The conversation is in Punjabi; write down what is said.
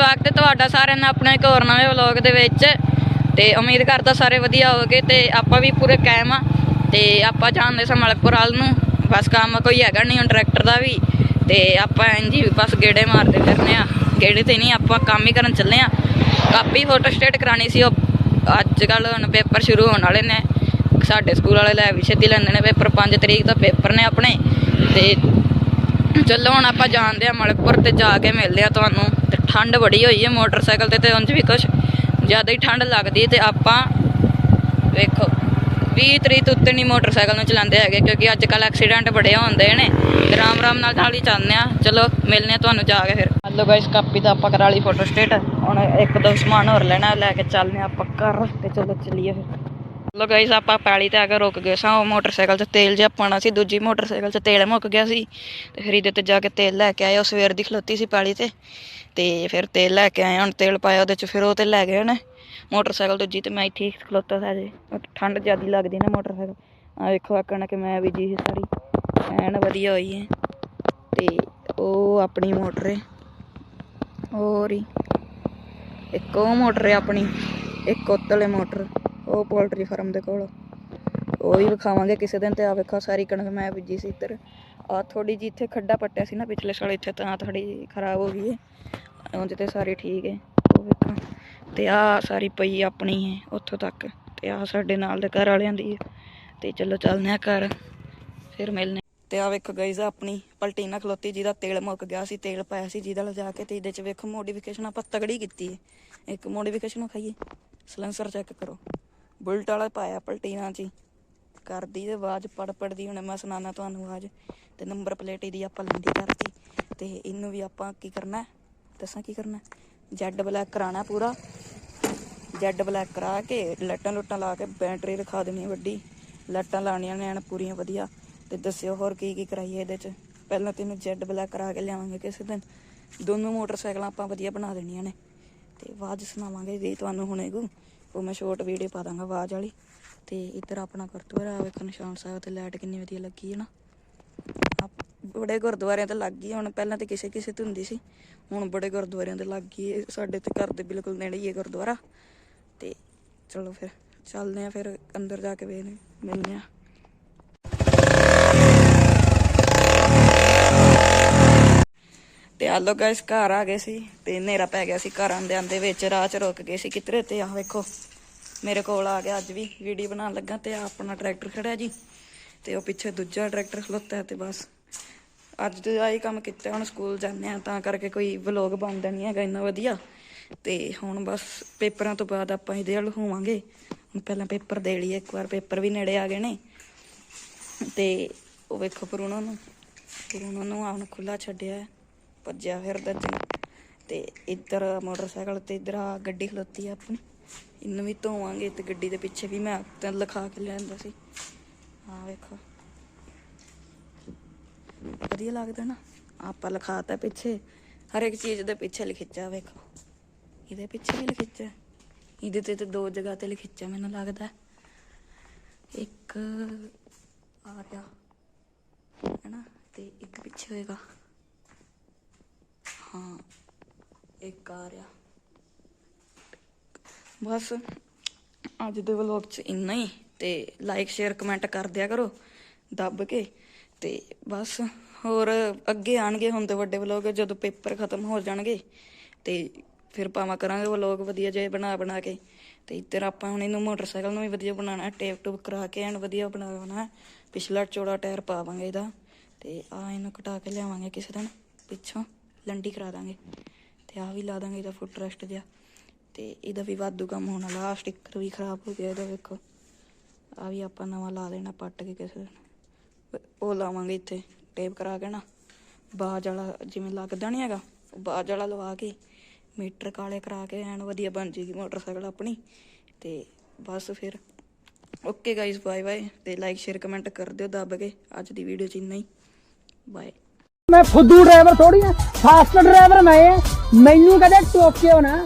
ਸਵਾਗਤ ਹੈ ਤੁਹਾਡਾ ਸਾਰਿਆਂ ਦਾ ਆਪਣੇ ਇੱਕ ਹੋਰ ਨਵੇਂ ਵਲੌਗ ਦੇ ਵਿੱਚ। ਤੇ ਉਮੀਦ ਕਰਦਾ ਸਾਰੇ ਵਧੀਆ ਹੋਵੋਗੇ ਤੇ ਆਪਾਂ ਵੀ ਪੂਰੇ ਕਾਇਮ ਆ। ਤੇ ਆਪਾਂ ਜਾਣਦੇ ਸਾਂ ਮਲਕਪੁਰ ਵੱਲ ਨੂੰ। ਬਸ ਕੰਮ ਕੋਈ ਹੈਗਾ ਨਹੀਂ ਹੁਣ ਟਰੈਕਟਰ ਦਾ ਵੀ। ਤੇ ਆਪਾਂ ਇੰਜ ਬਸ ਗੇੜੇ ਮਾਰਦੇ ਫਿਰਨੇ ਆ। ਗੇੜੇ ਤੇ ਨਹੀਂ, ਆਪਾਂ ਕੰਮ ਹੀ ਕਰਨ ਚੱਲੇ ਆ। ਕਾਪੀ ਫੋਟੋ ਸਟੇਟ ਕਰਾਣੀ ਸੀ ਉਹ। ਅੱਜ ਕੱਲ ਹੁਣ ਪੇਪਰ ਸ਼ੁਰੂ ਹੋਣ ਵਾਲੇ ਨੇ। ਸਾਡੇ ਸਕੂਲ ਵਾਲੇ ਲੈ ਵੀ ਛੇਤੀ ਲੈਂਦੇ ਨੇ ਪੇਪਰ। 5 ਤਰੀਕ ਦਾ ਪੇਪਰ ਨੇ ਆਪਣੇ। ਤੇ ਚਲੋ ਹੁਣ ਆਪਾਂ ਜਾਣਦੇ ਆ ਮਲਕਪੁਰ ਤੇ ਜਾ ਕੇ ਮਿਲਦੇ ਆ ਤੁਹਾਨੂੰ। ਤੇ ਠੰਡ ਬੜੀ ਹੋਈ ਹੈ ਮੋਟਰਸਾਈਕਲ ਤੇ ਤੇ ਉਂਝ ਵੀ ਕੁਛ ਜ਼ਿਆਦਾ ਹੀ ਠੰਡ ਲੱਗਦੀ ਤੇ ਆਪਾਂ ਵੇਖੋ 20 ਤਰੀਕ ਉੱਤੇ ਨਹੀਂ ਮੋਟਰਸਾਈਕਲ ਨੂੰ ਚਲਾਉਂਦੇ ਹੈਗੇ ਕਿਉਂਕਿ ਅੱਜ ਕੱਲ ਐਕਸੀਡੈਂਟ ਬੜੇ ਹੁੰਦੇ ਨੇ। ਤੇ ਰਾਮ ਰਾਮ ਨਾਲ ਨਾਲ ਹੀ ਚੱਲਦੇ ਆ ਚਲੋ ਮਿਲਨੇ ਆ ਤੁਹਾਨੂੰ ਜਾ ਕੇ ਫਿਰ। ਹਲੋ ਗਾਇਸ ਕਾਪੀ ਦਾ ਆਪਾਂ ਕਰਾ ਲਈ ਫੋਟੋ ਸਟੇਟ ਹੁਣ ਇੱਕ ਦੋ ਸਮਾਨ ਹੋਰ ਲੈਣਾ, ਲੈ ਕੇ ਚੱਲਨੇ ਆ ਆਪਾਂ ਘਰ ਤੇ। ਚਲੋ, ਚਲੀਏ ਫਿਰ। ਲੋ ਗਾਇਸ ਆਪਾਂ ਪੈਲੀ ਤੇ ਆ ਕੇ ਰੁਕ ਗਏ ਸਾਂ, ਉਹ ਮੋਟਰਸਾਈਕਲ 'ਚ ਤੇਲ ਜਿਹਾ ਪਾਣਾ ਸੀ, ਦੂਜੀ ਮੋਟਰਸਾਈਕਲ 'ਚ ਤੇਲ ਮੁੱਕ ਗਿਆ ਸੀ ਤੇ ਫਿਰ ਇਹਦੇ ਤੇ ਜਾ ਕੇ ਤੇਲ ਲੈ ਕੇ ਆਏ, ਉਹ ਸਵੇਰ ਦੀ ਖਲੋਤੀ ਸੀ ਪੈਲੀ ਤੇ ਤੇ ਫਿਰ ਤੇਲ ਲੈ ਕੇ ਆਏ, ਹੁਣ ਤੇਲ ਪਾਇਆ ਉਹਦੇ 'ਚ, ਫਿਰ ਉਹ ਤੇ ਲੈ ਗਏ ਨੇ ਮੋਟਰਸਾਈਕਲ ਦੂਜੀ ਤੇ ਮੈਂ ਇੱਥੇ ਹੀ ਖਲੋਤਾ ਸੀ ਜੇ। ਠੰਡ ਜ਼ਿਆਦੀ ਲੱਗਦੀ ਨਾ ਮੋਟਰਸਾਈਕਲ। ਆ ਵੇਖੋ ਆਕਣਾ ਕਿ ਮੈਂ ਵੀ ਜੀ ਸੀ ਸਾਰੀ। ਐਨ ਵਧੀਆ ਹੋਈ ਹੈ। ਤੇ ਉਹ ਆਪਣੀ ਮੋਟਰ ਹੈ। ਹੋਰ ਹੀ। ਇੱਕ ਉਹ ਮੋਟਰ ਹੈ ਆਪਣੀ, ਇੱਕ ਉੱਤਲੇ ਮੋਟਰ। ਉਹ ਪੋਲਟਰੀ ਫਾਰਮ ਦੇ ਕੋਲ। ਉਹ ਵੀ ਵਿਖਾਵਾਂਗੇ ਕਿਸੇ ਦਿਨ ਤੇ। ਆ ਵੇਖੋ, ਸਾਰੀ ਕਣਕ ਮੈਂ ਬੀਜੀ ਸੀ ਇੱਧਰ। ਆ ਥੋੜੀ ਜੀ ਇੱਥੇ ਖੱਡਾ ਪੱਟਿਆ ਸੀ ਨਾ ਪਿਛਲੇ ਸਾਲ, ਇੱਥੇ ਤਾਂ ਥੋੜੀ ਖਰਾਬ ਹੋ ਗਈ ਹੈ ਉਂਝ ਤੇ ਸਾਰੀ ਠੀਕ ਹੈ ਉਹ ਵੇਖੋ। ਤੇ ਆ ਸਾਰੀ ਪਈ ਆਪਣੀ ਹੈ ਉੱਥੋਂ ਤੱਕ। ਤੇ ਆ ਸਾਡੇ ਨਾਲ ਦੇ ਘਰ ਵਾਲਿਆਂ ਦੀ ਹੈ ਤੇ ਚਲੋ ਚੱਲਦੇ ਆ ਘਰ। ਫਿਰ ਮਿਲਨੇ। ਤੇ ਆ ਵੇਖੋ ਗਾਈਜ਼ ਆਪਣੀ ਪਲਟੀਨਾ ਖਲੋਤੀ, ਜਿਹਦਾ ਤੇਲ ਮੁੱਕ ਗਿਆ ਸੀ, ਤੇਲ ਪਾਇਆ ਸੀ, ਜਿਹਦਾ ਲਿਜਾ ਕੇ ਤੇ ਇਹਦੇ ਚ ਵੇਖੋ ਮੋਡੀਫਿਕੇਸ਼ਨ ਆਪਾਂ ਤਗੜੀ ਕੀਤੀ ਹੈ ਇੱਕ ਮੋਡੀਫਿਕੇਸ਼ਨ ਖਾਈਏ। ਸਲੈਂਸਰ ਚੈੱਕ ਕਰੋ। ਬੁਲਟ ਵਾਲਾ ਪਾਇਆ ਪਲਟੀਨਾ 'ਚ ਕਰਦੀ ਤੇ ਆਵਾਜ਼ ਪੜ ਪੜਦੀ ਹੁਣ ਮੈਂ ਸੁਣਾਣਾ ਤੁਹਾਨੂੰ ਆਵਾਜ਼। ਤੇ ਨੰਬਰ ਪਲੇਟ ਇਹਦੀ ਆਪਾਂ ਲੰਡੀ ਕਰਤੀ। ਤੇ ਇਹਨੂੰ ਵੀ ਆਪਾਂ ਕੀ ਕਰਨਾ ਦੱਸਾਂ ਕੀ ਕਰਨਾ ਜੈਡ ਬਲੈਕ ਕਰਾਣਾ ਪੂਰਾ। ਜੈਡ ਬਲੈਕ ਕਰਾ ਕੇ ਲੱਟਾਂ ਲੁੱਟਾਂ ਲਾ ਕੇ ਬੈਟਰੀ ਰਖਾ ਦੇਣੀ ਵੱਡੀ। ਲੱਟਾਂ ਲਾਣੀਆਂ ਨੇ, ਐਨ ਪੂਰੀਆਂ ਵਧੀਆ। ਤੇ ਦੱਸਿਓ ਹੋਰ ਕੀ ਕੀ ਕਰਾਈਏ ਇਹਦੇ ਚ? ਪਹਿਲਾਂ ਤੈਨੂੰ ਜੈਡ ਬਲੈਕ ਕਰਾ ਕੇ ਲਿਆਵਾਂਗੇ ਕਿਸੇ ਦਿਨ। ਦੋਨੋਂ ਮੋਟਰਸਾਈਕਲਾਂ ਆਪਾਂ ਵਧੀਆ ਬਣਾ ਦੇਣੀਆਂ ਨੇ। ਤੇ ਆਵਾਜ਼ ਸੁਣਾਵਾਂਗੇ ਜੀ ਤੁਹਾਨੂੰ ਹੁਣੇ ਕੋ। ਉਹ ਮੈਂ ਸ਼ੋਰਟ ਵੀਡੀਓ ਪਾ ਦਾਂਗਾ ਆਵਾਜ਼ ਵਾਲੀ। ਤੇ ਇੱਧਰ ਆਪਣਾ ਗੁਰਦੁਆਰਾ ਵੇਖੋ ਨਿਸ਼ਾਨ ਸਾਹਿਬ ਤੇ ਲਾਈਟ ਕਿੰਨੀ ਵਧੀਆ ਲੱਗੀ ਹੈ ਨਾ। ਆਪ- ਬੜੇ ਗੁਰਦੁਆਰਿਆਂ ਤੇ ਲੱਗ ਗਈ ਹੁਣ ਪਹਿਲਾਂ ਤੇ ਕਿਸੇ ਕਿਸੇ ਤੇ ਹੁੰਦੀ ਸੀ। ਹੁਣ ਬੜੇ ਗੁਰਦੁਆਰਿਆਂ ਤੇ ਲੱਗ ਗਈ ਸਾਡੇ ਤੇ ਘਰ ਦੇ ਬਿਲਕੁਲ ਨੇੜੇ ਹੀ ਹੈ ਗੁਰਦੁਆਰਾ। ਤੇ ਚਲੋ ਫਿਰ, ਚੱਲਦੇ ਆ ਫਿਰ ਅੰਦਰ ਜਾ ਕੇ ਵੇਖਦੇ ਮਿਲਦੇ ਆ ਤੇ ਆ ਲੋ ਗਾਇਸ ਘਰ ਆ ਗਏ ਸੀ ਤੇ ਹਨੇਰਾ ਪੈ ਗਿਆ ਸੀ ਘਰ ਆਂਦੇ ਆਂਦੇ ਵਿੱਚ, ਰਾਹ ਚ ਰੁਕ ਗਏ ਸੀ ਕਿਧਰੇ ਤੇ ਆ ਵੇਖੋ, ਮੇਰੇ ਕੋਲ ਆ ਗਿਆ ਅੱਜ ਵੀ ਵੀਡੀਓ ਬਣਾਉਣ ਲੱਗਾ ਤੇ ਆਹ ਆਪਣਾ ਟਰੈਕਟਰ ਖੜਿਆ ਜੀ ਤੇ ਉਹ ਪਿੱਛੇ ਦੂਜਾ ਟਰੈਕਟਰ ਖਲੋਤਾ ਹੈ ਤੇ ਬਸ। ਅੱਜ ਤੇ ਆਹੀ ਕੰਮ ਕੀਤਾ, ਹੁਣ ਸਕੂਲ ਜਾਂਦੇ ਆ ਤਾਂ ਕਰਕੇ ਕੋਈ ਵਲੌਗ ਬਣਦਾ ਨਹੀਂ ਹੈਗਾ ਇੰਨਾ ਵਧੀਆ। ਤੇ ਹੁਣ ਬਸ ਪੇਪਰਾਂ ਤੋਂ ਬਾਅਦ ਆਪਾਂ ਇਹਦੇ ਵੱਲ ਹੋਵਾਂਗੇ। ਹੁਣ ਪਹਿਲਾਂ ਪੇਪਰ ਦੇ ਲਈਏ, ਇੱਕ ਵਾਰ ਪੇਪਰ ਵੀ ਨੇੜੇ ਆ ਗਏ ਨੇ। ਤੇ ਉਹ ਵੇਖੋ ਪਰ ਉਹਨਾਂ ਨੂੰ ਫਿਰ ਉਹਨਾਂ ਨੂੰ ਆਉਣ ਖੁੱਲਾ ਛੱਡਿਆ ਹੈ। ਭੱਜਿਆ ਫਿਰਦਾ ਜੀ। ਤੇ ਇੱਧਰ ਮੋਟਰਸਾਈਕਲ ਤੇ ਇੱਧਰ ਆ ਗੱਡੀ ਖਲੋਤੀ ਆ ਆਪਣੀ। ਇਹਨੂੰ ਵੀ ਧੋਵਾਂਗੇ ਤੇ ਗੱਡੀ ਦੇ ਪਿੱਛੇ ਵੀ ਮੈਂ ਤਾਂ ਲਿਖਾ ਕੇ ਲਿਆਂਦਾ ਸੀ। ਆ ਵੇਖੋ। ਵਧੀਆ ਲੱਗਦਾ ਨਾ। ਆਪਾਂ ਲਿਖਾਤਾ ਪਿੱਛੇ। ਹਰ ਇੱਕ ਚੀਜ਼ ਦੇ ਪਿੱਛੇ ਲਿਖਿਆ ਵੇਖੋ। ਇਹਦੇ ਪਿੱਛੇ ਵੀ ਲਿਖਿਆ ਇਹਦੇ ਤੇ ਤੇ ਦੋ ਜਗ੍ਹਾ ਤੇ ਲਿਖਿਆ ਮੈਨੂੰ ਲੱਗਦਾ। ਇੱਕ ਆ ਰਿਹਾ ਹੈਨਾ? ਤੇ ਇੱਕ ਪਿੱਛੇ ਹੋਏਗਾ। ਹਾਂ। ਇੱਕ ਆ ਰਿਹਾ। ਬਸ ਅੱਜ ਦੇ ਵਲੌਗ 'ਚ ਇੰਨਾ ਹੀ ਤੇ ਲਾਈਕ ਸ਼ੇਅਰ ਕਮੈਂਟ ਕਰ ਦਿਆ ਕਰੋ ਦੱਬ ਕੇ ਤੇ ਬਸ ਹੋਰ ਅੱਗੇ ਆਣਗੇ ਹੁਣ ਤੇ ਵੱਡੇ ਵਲੌਗ ਜਦੋਂ ਪੇਪਰ ਖਤਮ ਹੋ ਜਾਣਗੇ ਤੇ ਫਿਰ ਪਾਵਾਂ ਕਰਾਂਗੇ ਵਲੌਗ ਵਧੀਆ ਜਿਹੇ ਬਣਾ ਬਣਾ ਕੇ ਤੇ ਇੱਧਰ ਆਪਾਂ ਹੁਣ ਇਹਨੂੰ ਮੋਟਰਸਾਈਕਲ ਨੂੰ ਵੀ ਵਧੀਆ ਬਣਾਉਣਾ, ਟੇਪ ਟੂਪ ਕਰਾ ਕੇ ਐਨ ਵਧੀਆ ਬਣਾਉਣਾ ਹੈ ਪਿਛਲਾ ਚੌੜਾ ਟਾਇਰ ਪਾਵਾਂਗੇ ਇਹਦਾ ਤੇ ਆ ਇਹਨੂੰ ਕਟਾ ਕੇ ਲਿਆਵਾਂਗੇ ਕਿਸੇ ਦਿਨ ਪਿੱਛੋਂ। ਲੰਡੀ ਕਰਾ ਦਾਂਗੇ। ਤੇ ਆਹ ਵੀ ਲਾ ਦਾਂਗੇ, ਇਹਦਾ ਫੁੱਟ ਰੈਸਟ ਜਿਹਾ। ਤੇ ਇਹਦਾ ਵੀ ਵਾਧੂ ਕੰਮ ਹੋਣ ਵਾਲਾ ਆਹ ਸਟicker ਵੀ ਖਰਾਬ ਹੋ ਗਿਆ ਇਹਦਾ, ਵੇਖੋ। ਆ ਵੀ ਆਪਾਂ ਨਵਾਂ ਲਾ ਦੇਣਾ, ਪੱਟ ਕੇ ਕਿਸੇ ਦਿਨ। ਉਹ ਲਾਵਾਂਗੇ ਇੱਥੇ ਟੇਪ ਕਰਾ ਕੇ ਨਾ। ਬਾਜ ਵਾਲਾ ਜਿਵੇਂ ਲੱਗਦਾ ਨਹੀਂ ਹੈਗਾ, ਉਹ ਬਾਜ ਵਾਲਾ ਲਵਾ ਕੇ, ਮੀਟਰ ਕਾਲੇ ਕਰਾ ਕੇ, ਐਨ ਵਧੀਆ ਬਣ ਜੇਗੀ ਮੋਟਰਸਾਈਕਲ ਆਪਣੀ। ਤੇ ਬਸ ਫਿਰ ਓਕੇ ਗਾਇਸ ਬਾਏ ਬਾਏ ਤੇ ਲਾਈਕ ਸ਼ੇਅਰ ਕਮੈਂਟ ਕਰ ਦਿਓ ਦੱਬ ਕੇ, ਅੱਜ ਦੀ ਵੀਡੀਓ ਚ ਇੰਨਾ ਹੀ। ਬਾਏ ਮੈਂ ਫੁੱਦੂ ਡਰਾਈਵਰ ਥੋੜੀ ਆ ਫਾਸਟ ਡਰਾਈਵਰ ਮੈਂ ਆ ਮੈਨੂੰ ਕਦੇ ਟੋਕਿਓ ਨਾ।